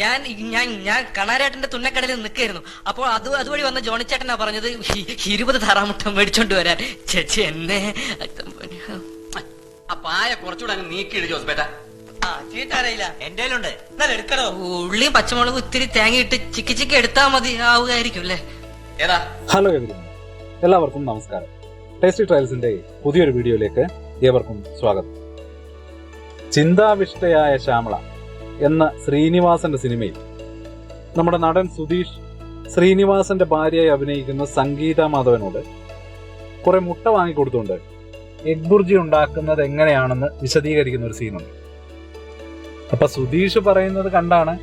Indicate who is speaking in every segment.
Speaker 1: ഞാൻ ഞാൻ ഞാൻ കണാരേട്ടന്റെ തുന്നക്കടയിൽ നിൽക്കായിരുന്നു അപ്പോൾ അത് അതുവഴി വന്ന ജോണിച്ചേട്ടനാ പറഞ്ഞത് ഇ- ഇരുപത് താറാമുട്ടം മേടിച്ചോണ്ട് വരാൻ. ചേച്ചി എന്നെ
Speaker 2: ആ പായ കുറച്ചുകൂടെ അങ്ങ് നീക്കിയിട്
Speaker 3: എന്റെ കയ്യിലുണ്ട്
Speaker 1: എന്നാലും എടുക്കണോ ഉള്ളിയും പച്ചമുളകും ഇത്തിരി തേങ്ങ ഇട്ട് ചിക്കി ചിക്കി എടുത്താൽ മതി ആവുകയായിരിക്കും അല്ലേ?
Speaker 2: ഏതാ?
Speaker 4: ഹലോ എവരിവൺ എല്ലാവർക്കും നമസ്കാരം. ടേസ്റ്റി ട്രയൽസിന്റെ പുതിയൊരു വീഡിയോയിലേക്ക് ഏവർക്കും സ്വാഗതം. ചിന്താവിഷ്ടയായ ശ്യാമള എന്ന ശ്രീനിവാസന്റെ സിനിമയിൽ നമ്മുടെ നടൻ സുധീഷ് ശ്രീനിവാസന്റെ ഭാര്യയായി അഭിനയിക്കുന്ന സംഗീത മാധവനോട് കുറെ മുട്ട വാങ്ങിക്കൊടുത്തുകൊണ്ട് എഗ് ബുർജി ഉണ്ടാക്കുന്നത് എങ്ങനെയാണെന്ന് വിശദീകരിക്കുന്ന ഒരു സീനുണ്ട് അപ്പൊ സുധീഷ് പറയുന്നത് കണ്ടാണ്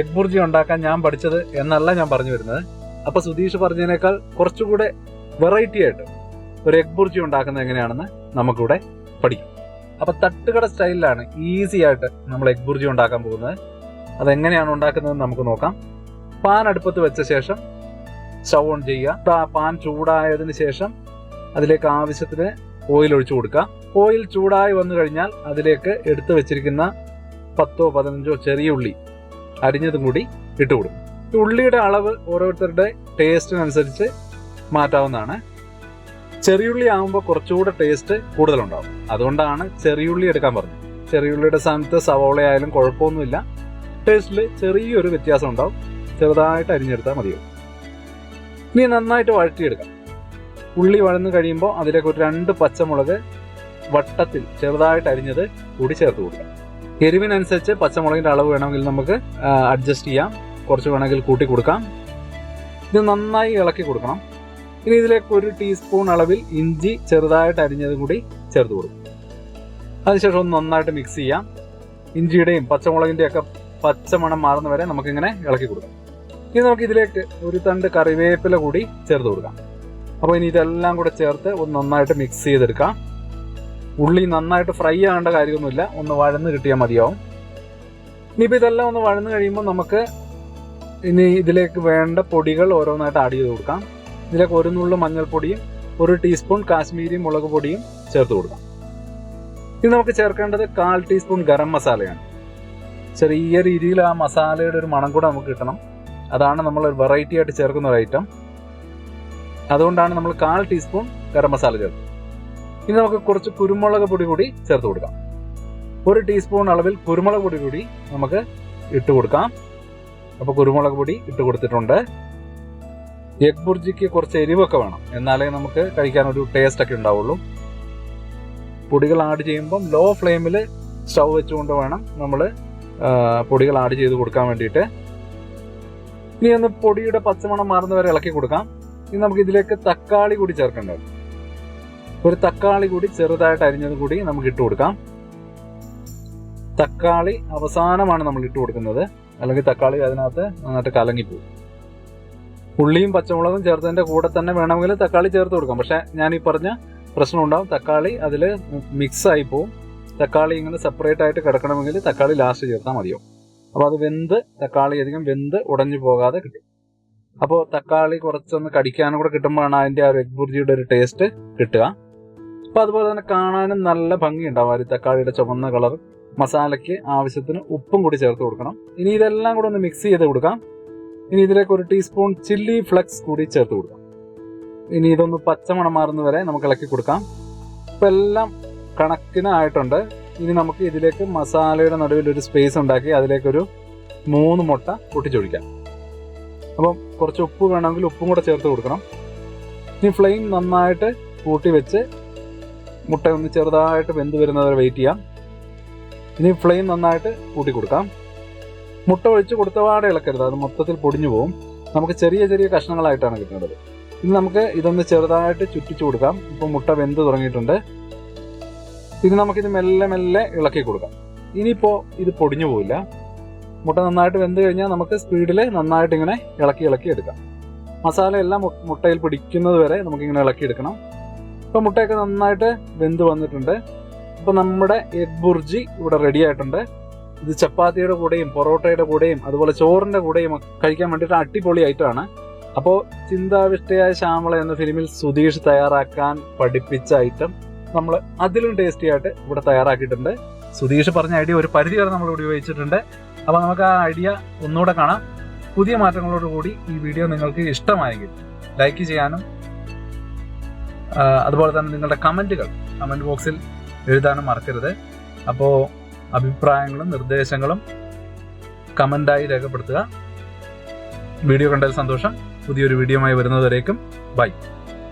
Speaker 4: എഗ് ബുർജി ഉണ്ടാക്കാൻ ഞാൻ പഠിച്ചത് എന്നല്ല ഞാൻ പറഞ്ഞു വരുന്നത്. അപ്പൊ സുധീഷ് പറഞ്ഞതിനേക്കാൾ കുറച്ചുകൂടെ വെറൈറ്റി ആയിട്ട് ഒരു എഗ് ബുർജി ഉണ്ടാക്കുന്നത് എങ്ങനെയാണെന്ന് നമുക്കിവിടെ പഠിക്കാം. അപ്പൊ തട്ടുകട സ്റ്റൈലിലാണ് ഈസി ആയിട്ട് നമ്മൾ എഗ് ബുർജി ഉണ്ടാക്കാൻ പോകുന്നത്. അതെങ്ങനെയാണ് ഉണ്ടാക്കുന്നത് നമുക്ക് നോക്കാം. പാൻ അടുപ്പത്ത് വെച്ച ശേഷം സ്റ്റൗ ഓൺ ചെയ്യുക. പാൻ ചൂടായതിന് ശേഷം അതിലേക്ക് ആവശ്യത്തിന് ഓയിൽ ഒഴിച്ചു കൊടുക്കുക. ഓയിൽ ചൂടായി വന്നു കഴിഞ്ഞാൽ അതിലേക്ക് എടുത്തു വെച്ചിരിക്കുന്ന പത്തോ പതിനഞ്ചോ ചെറിയ ഉള്ളി അരിഞ്ഞതും കൂടി ഇട്ട് കൊടുക്കും. ഉള്ളിയുടെ അളവ് ഓരോരുത്തരുടെ ടേസ്റ്റിനനുസരിച്ച് മാറ്റാവുന്നതാണ്. ചെറിയുള്ളി ആകുമ്പോൾ കുറച്ചുകൂടെ ടേസ്റ്റ് കൂടുതലുണ്ടാവും. അതുകൊണ്ടാണ് ചെറിയുള്ളി എടുക്കാൻ പറഞ്ഞത്. ചെറിയുള്ളിയുടെ സ്ഥാനത്ത് സവോള ആയാലും കുഴപ്പമൊന്നുമില്ല. ടേസ്റ്റിൽ ചെറിയൊരു വ്യത്യാസം ഉണ്ടാവും. ചെറുതായിട്ട് അരിഞ്ഞെടുത്താൽ മതിയാവും. ഇനി നന്നായിട്ട് വഴറ്റിയെടുക്കാം. ഉള്ളി വഴന്നു കഴിയുമ്പോൾ അതിലേക്ക് ഒരു രണ്ട് പച്ചമുളക് വട്ടത്തിൽ ചെറുതായിട്ട് അരിഞ്ഞത് കൂടി ചേർത്ത് കൊടുക്കാം. എരിവിനനുസരിച്ച് പച്ചമുളകിന്റെ അളവ് വേണമെങ്കിൽ നമുക്ക് അഡ്ജസ്റ്റ് ചെയ്യാം. കുറച്ച് വേണമെങ്കിൽ കൂട്ടി കൊടുക്കാം. ഇത് നന്നായി ഇളക്കി കൊടുക്കണം. ഇനി ഇതിലേക്ക് ഒരു ടീസ്പൂൺ അളവിൽ ഇഞ്ചി ചെറുതായിട്ട് അരിഞ്ഞതും കൂടി ചേർത്ത് കൊടുക്കും. അതിനുശേഷം ഒന്ന് നന്നായിട്ട് മിക്സ് ചെയ്യാം. ഇഞ്ചിയുടെയും പച്ചമുളകിന്റെ ഒക്കെ പച്ചമണം മാറുന്ന വരെ നമുക്കിങ്ങനെ ഇളക്കി കൊടുക്കാം. ഇനി നമുക്ക് ഇതിലേക്ക് ഒരു തണ്ട് കറിവേപ്പില കൂടി ചേർത്ത് കൊടുക്കാം. അപ്പോൾ ഇനി ഇതെല്ലാം കൂടെ ചേർത്ത് ഒന്ന് നന്നായിട്ട് മിക്സ് ചെയ്തെടുക്കാം. ഉള്ളി നന്നായിട്ട് ഫ്രൈ ആകേണ്ട കാര്യമൊന്നുമില്ല. ഒന്ന് വഴന്ന് കിട്ടിയാൽ മതിയാവും. ഇനിയിപ്പോൾ ഇതെല്ലാം ഒന്ന് വഴന്ന് കഴിയുമ്പോൾ നമുക്ക് ഇനി ഇതിലേക്ക് വേണ്ട പൊടികൾ ഓരോന്നായിട്ട് ആഡ് ചെയ്ത് കൊടുക്കാം. ഇതിലേക്ക് ഒരു നുള്ളു മഞ്ഞൾപ്പൊടിയും ഒരു ടീസ്പൂൺ കാശ്മീരി മുളക് പൊടിയും ചേർത്ത് കൊടുക്കാം. ഇനി നമുക്ക് ചേർക്കേണ്ടത് കാൽ ടീസ്പൂൺ ഗരം മസാലയാണ്. ചെറിയ രീതിയിൽ ആ മസാലയുടെ ഒരു മണം കൂടെ നമുക്ക് കിട്ടണം. അതാണ് നമ്മൾ വെറൈറ്റി ആയിട്ട് ചേർക്കുന്ന ഒരു ഐറ്റം അതുകൊണ്ടാണ് നമ്മൾ കാൽ ടീസ്പൂൺ ഗരം മസാല ചേർത്തത്. ഇനി നമുക്ക് കുറച്ച് കുരുമുളക് പൊടി കൂടി ചേർത്ത് കൊടുക്കാം. ഒരു ടീസ്പൂൺ അളവിൽ കുരുമുളക് പൊടി കൂടി നമുക്ക് ഇട്ട് കൊടുക്കാം. അപ്പോൾ കുരുമുളക് പൊടി ഇട്ട് കൊടുത്തിട്ടുണ്ട്. എഗ് ബുർജിക്ക് കുറച്ച് എരിവൊക്കെ വേണം. എന്നാലേ നമുക്ക് കഴിക്കാൻ ഒരു ടേസ്റ്റ് ഒക്കെ ഉണ്ടാവുള്ളൂ. പൊടികൾ ആഡ് ചെയ്യുമ്പം ലോ ഫ്ലെയിമിൽ സ്റ്റൗ വെച്ചുകൊണ്ട് വേണം നമ്മൾ പൊടികൾ ആഡ് ചെയ്ത് കൊടുക്കാൻ വേണ്ടിയിട്ട്. ഇനി ഒന്ന് പൊടിയുടെ പച്ചമണം മാറുന്ന വരെ ഇളക്കി കൊടുക്കാം. ഇനി നമുക്ക് ഇതിലേക്ക് തക്കാളി കൂടി ചേർക്കേണ്ടത്. ഒരു തക്കാളി കൂടി ചെറുതായിട്ട് അരിഞ്ഞത് കൂടി നമുക്ക് ഇട്ട് കൊടുക്കാം. തക്കാളി അവസാനമാണ് നമ്മൾ ഇട്ട് കൊടുക്കുന്നത്. അല്ലെങ്കിൽ തക്കാളി അതിനകത്ത് നന്നായിട്ട് കലങ്ങിപ്പോകും ഉള്ളിയും പച്ചമുളകും ചേർത്തതിന്റെ കൂടെ തന്നെ വേണമെങ്കിൽ തക്കാളി ചേർത്ത് കൊടുക്കാം. പക്ഷെ ഞാൻ ഈ പറഞ്ഞ പ്രശ്നം ഉണ്ടാവും. തക്കാളി അതിൽ ആയി പോവും. തക്കാളി ഇങ്ങനെ സെപ്പറേറ്റ് ആയിട്ട് കിടക്കണമെങ്കിൽ തക്കാളി ലാസ്റ്റ് ചേർത്താൽ മതിയാവും അപ്പോൾ അത് വെന്ത് തക്കാളി അധികം വെന്ത് ഉടഞ്ഞു പോകാതെ കിട്ടും. അപ്പോൾ തക്കാളി കുറച്ചൊന്ന് കടിക്കാനും കൂടെ കിട്ടുമ്പോഴാണ് അതിന്റെ ആ എഗ് ബുർജിയുടെ ഒരു ടേസ്റ്റ് കിട്ടുക. അപ്പോൾ അതുപോലെ തന്നെ കാണാനും നല്ല ഭംഗി ഉണ്ടാവും ആ തക്കാളിയുടെ ചുവന്ന കളർ മസാലയ്ക്ക് ആവശ്യത്തിന് ഉപ്പും കൂടി ചേർത്ത് കൊടുക്കണം. ഇനി ഇതെല്ലാം കൂടെ ഒന്ന് മിക്സ് ചെയ്ത് കൊടുക്കാം. ഇനി ഇതിലേക്ക് ഒരു ടീസ്പൂൺ ചില്ലി ഫ്ലെക്സ് കൂടി ചേർത്ത് കൊടുക്കാം. ഇനി ഇതൊന്ന് പച്ചമണം മാറുന്ന വരെ നമുക്ക് ഇളക്കി കൊടുക്കാം. ഇപ്പം എല്ലാം കണക്കിനായിട്ടുണ്ട്. ഇനി നമുക്ക് ഇതിലേക്ക് മസാലയുടെ നടുവിൽ ഒരു സ്പേസ് ഉണ്ടാക്കി അതിലേക്കൊരു മൂന്ന് മുട്ട പൊട്ടിച്ചൊഴിക്കാം അപ്പം കുറച്ച് ഉപ്പ് വേണമെങ്കിൽ ഉപ്പും കൂടെ ചേർത്ത് കൊടുക്കണം. ഇനി ഫ്ലെയിം നന്നായിട്ട് കൂട്ടി വെച്ച് മുട്ട ഒന്ന് ചെറുതായിട്ട് വെന്ത് വരുന്നവരെ വെയിറ്റ് ചെയ്യാം. ഇനി ഫ്ലെയിം നന്നായിട്ട് കൂട്ടി കൊടുക്കാം. മുട്ട ഒഴിച്ച് കൊടുത്തപാടെ ഇളക്കരുത്. അത് മൊത്തത്തിൽ പൊടിഞ്ഞു പോകും നമുക്ക് ചെറിയ ചെറിയ കഷ്ണങ്ങളായിട്ടാണ് കിട്ടുന്നത്. ഇനി നമുക്ക് ഇതൊന്ന് ചെറുതായിട്ട് ചുറ്റിച്ചു കൊടുക്കാം. ഇപ്പം മുട്ട വെന്ത് തുടങ്ങിയിട്ടുണ്ട്. ഇനി നമുക്കിത് മെല്ലെ മെല്ലെ ഇളക്കി കൊടുക്കാം. ഇനിയിപ്പോൾ ഇത് പൊടിഞ്ഞു പോവില്ല. മുട്ട നന്നായിട്ട് വെന്ത് കഴിഞ്ഞാൽ നമുക്ക് സ്പീഡിൽ നന്നായിട്ട് ഇങ്ങനെ ഇളക്കി ഇളക്കി എടുക്കാം. മസാല എല്ലാം മുട്ടയിൽ പിടിക്കുന്നത് വരെ നമുക്കിങ്ങനെ ഇളക്കി എടുക്കണം. ഇപ്പം മുട്ടയൊക്കെ നന്നായിട്ട് വെന്ത് വന്നിട്ടുണ്ട്. ഇപ്പം നമ്മുടെ എഗ് ബുർജി ഇവിടെ റെഡി ആയിട്ടുണ്ട്. ഇത് ചപ്പാത്തിയുടെ കൂടെയും പൊറോട്ടയുടെ കൂടെയും അതുപോലെ ചോറിന്റെ കൂടെയും കഴിക്കാൻ വേണ്ടിയിട്ട് അടിപൊളി ഐറ്റമാണ് അപ്പോൾ ചിന്താവിഷ്ടയായ ശ്യാമള എന്ന ഫിലിമിൽ സുധീഷ് തയ്യാറാക്കാൻ പഠിപ്പിച്ച ഐറ്റം നമ്മൾ അതിലും ടേസ്റ്റി ആയിട്ട് ഇവിടെ തയ്യാറാക്കിയിട്ടുണ്ട്. സുധീഷ് പറഞ്ഞ ഐഡിയ ഒരു പരിധി വരെ നമ്മൾ ഇവിടെ ഉപയോഗിച്ചിട്ടുണ്ട്. അപ്പോൾ നമുക്ക് ആ ഐഡിയ ഒന്നുകൂടെ കാണാം. പുതിയ മാറ്റങ്ങളോടുകൂടി ഈ വീഡിയോ നിങ്ങൾക്ക് ഇഷ്ടമായെങ്കിൽ ലൈക്ക് ചെയ്യാനും അതുപോലെ തന്നെ നിങ്ങളുടെ കമന്റുകൾ കമന്റ് ബോക്സിൽ എഴുതാനും മറക്കരുത്. അപ്പോൾ അഭിപ്രായങ്ങളും നിർദ്ദേശങ്ങളും കമന്റായി രേഖപ്പെടുത്തുക. വീഡിയോ കണ്ടതിൽ സന്തോഷം. പുതിയൊരു വീഡിയോമായി വരുന്നതുവരേക്കും. ബൈ.